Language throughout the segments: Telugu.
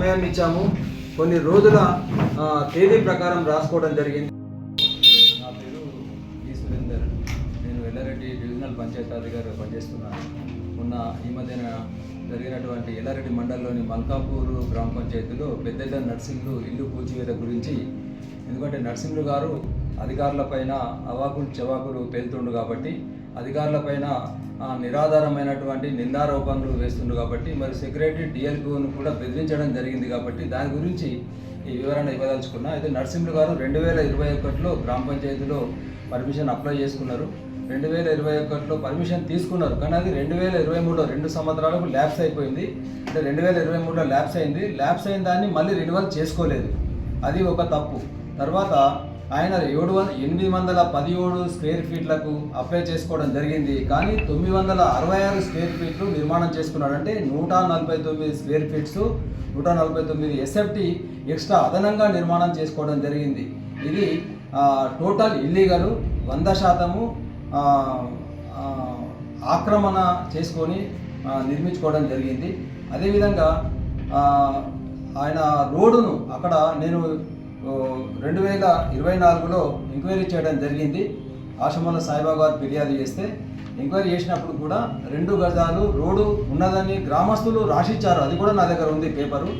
సమయాన్ని ఇచ్చాము. కొన్ని రోజుల తేదీ ప్రకారం రాసుకోవడం జరిగింది. నా పేరు ఈ సురేందర్. నేను ఎల్లారెడ్డి డివిజనల్ పంచాయతీ అధికారిగా పనిచేస్తున్నాను. మొన్న ఈ మధ్యన జరిగినటువంటి ఎల్లారెడ్డి మండలంలోని మల్కాపూర్ గ్రామ పంచాయతీలో పెద్ద నర్సింగ్లు ఇల్లు కూల్చివేత గురించి ఎందుకంటే నర్సింగ్లు గారు అధికారులపైన అవాకులు చెవాకులు పేలుతుండు కాబట్టి అధికారులపైన నిరాధారమైనటువంటి నిందారోపణలు వేస్తుండు కాబట్టి మరి సెక్రటరీ డిఎల్పిఓను కూడా బెదిరించడం జరిగింది కాబట్టి దాని గురించి ఈ వివరణ ఇవ్వదలుచుకున్నా. అయితే నరసింహులు గారు రెండు వేల ఇరవై ఒకటిలో గ్రామ పంచాయతీలో పర్మిషన్ అప్లై చేసుకున్నారు. రెండు వేల ఇరవై ఒకటిలో పర్మిషన్ తీసుకున్నారు. కానీ అది రెండు వేల ఇరవై మూడులో రెండు సంవత్సరాలకు ల్యాబ్స్ అయిపోయింది. అంటే రెండు వేల ఇరవై మూడులో ల్యాబ్స్ అయింది. ల్యాబ్స్ అయిన దాన్ని మళ్ళీ రెన్యువల్ చేసుకోలేదు. అది ఒక తప్పు. తర్వాత ఆయన ఏడు వంద ఎనిమిది వందల పదిహేడు స్క్వేర్ ఫీట్లకు అప్లై చేసుకోవడం జరిగింది. కానీ తొమ్మిది వందల అరవై ఆరు స్క్వేర్ ఫీట్లు నిర్మాణం చేసుకున్నాడు అంటే నూట నలభై తొమ్మిది స్క్వేర్ ఫీట్స్ నూట నలభై తొమ్మిది ఎస్ఎఫ్టీ ఎక్స్ట్రా అదనంగా నిర్మాణం చేసుకోవడం జరిగింది. ఇది టోటల్ ఇల్లీగల్ వంద శాతము ఆక్రమణ చేసుకొని నిర్మించుకోవడం జరిగింది. అదేవిధంగా ఆయన రోడ్డును అక్కడ నేను రెండు వేల ఇరవై నాలుగులో ఎంక్వైరీ చేయడం జరిగింది. ఆశ్రమంలో సాయిబాబా గారు ఫిర్యాదు చేస్తే ఎంక్వైరీ చేసినప్పుడు కూడా రెండు గజాలు రోడ్డు ఉన్నదని గ్రామస్తులు రాసిచ్చారు. అది కూడా నా దగ్గర ఉంది పేపరు.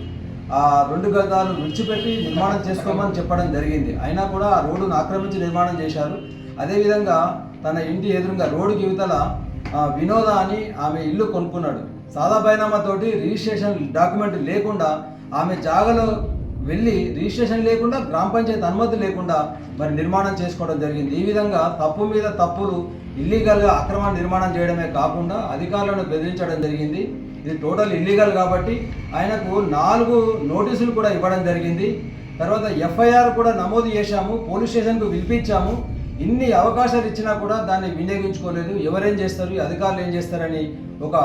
ఆ రెండు గజాలు విడిచిపెట్టి నిర్మాణం చేసుకోమని చెప్పడం జరిగింది. అయినా కూడా ఆ రోడ్డును ఆక్రమించి నిర్మాణం చేశారు. అదేవిధంగా తన ఇంటి ఎదురుగా రోడ్డుకి యువతల వినోద అని ఆమె ఇల్లు కొనుక్కున్నాడు. సాదా బైనామాతోటి రిజిస్ట్రేషన్ డాక్యుమెంట్ లేకుండా ఆమె జాగలో వెళ్ళి రిజిస్ట్రేషన్ లేకుండా గ్రామ పంచాయతీ అనుమతి లేకుండా మరి నిర్మాణం చేసుకోవడం జరిగింది. ఈ విధంగా తప్పు మీద తప్పులు ఇల్లీగల్గా అక్రమ నిర్మాణం చేయడమే కాకుండా అధికారులను బెదిరించడం జరిగింది. ఇది టోటల్ ఇల్లీగల్ కాబట్టి ఆయనకు నాలుగు నోటీసులు కూడా ఇవ్వడం జరిగింది. తర్వాత ఎఫ్ఐఆర్ కూడా నమోదు చేశాము. పోలీస్ స్టేషన్కు పిలిపించాము. ఇన్ని అవకాశాలు ఇచ్చినా కూడా దాన్ని వినియోగించుకోలేదు. ఎవరేం చేస్తారు? అధికారులు ఏం చేస్తారని ఒక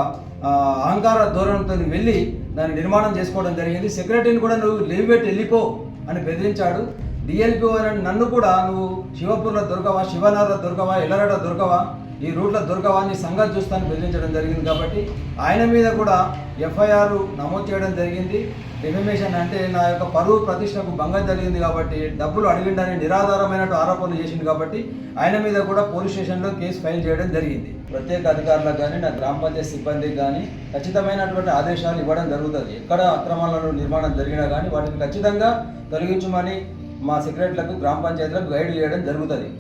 అహంకార ధోరణితో వెళ్ళి దాన్ని నిర్మాణం చేసుకోవడం జరిగింది. సెక్రటరీని కూడా నువ్వు లీవ్ పెట్టి వెళ్ళిపో అని బెదిరించాడు. డిఎల్పి అని నన్ను కూడా నువ్వు శివపూర్లో దొరకవా? శివనాథ్లో దొరకవా? ఎల్లరడ దొరకవా? ఈ రూట్లో దొరకవా సంగతి చూస్తాను బెదిరించడం జరిగింది కాబట్టి ఆయన మీద కూడా ఎఫ్ఐఆర్ నమోదు చేయడం జరిగింది. డిఫమేషన్ అంటే నా యొక్క పరువు ప్రతిష్టకు భంగం జరిగింది కాబట్టి డబ్బులు అడిగిండని నిరాధారమైనట్టు ఆరోపణలు చేసింది కాబట్టి ఆయన మీద కూడా పోలీస్ స్టేషన్లో కేసు ఫైల్ చేయడం జరిగింది. ప్రత్యేక అధికారులకు కానీ నా గ్రామ పంచాయతీ సిబ్బందికి కానీ ఖచ్చితమైనటువంటి ఆదేశాలు ఇవ్వడం జరుగుతుంది. ఎక్కడ అక్రమాలను నిర్మాణం జరిగినా కానీ వాటిని ఖచ్చితంగా తొలగించమని మా సెక్రటరీలకు గ్రామ పంచాయతీలకు గైడ్ చేయడం జరుగుతుంది.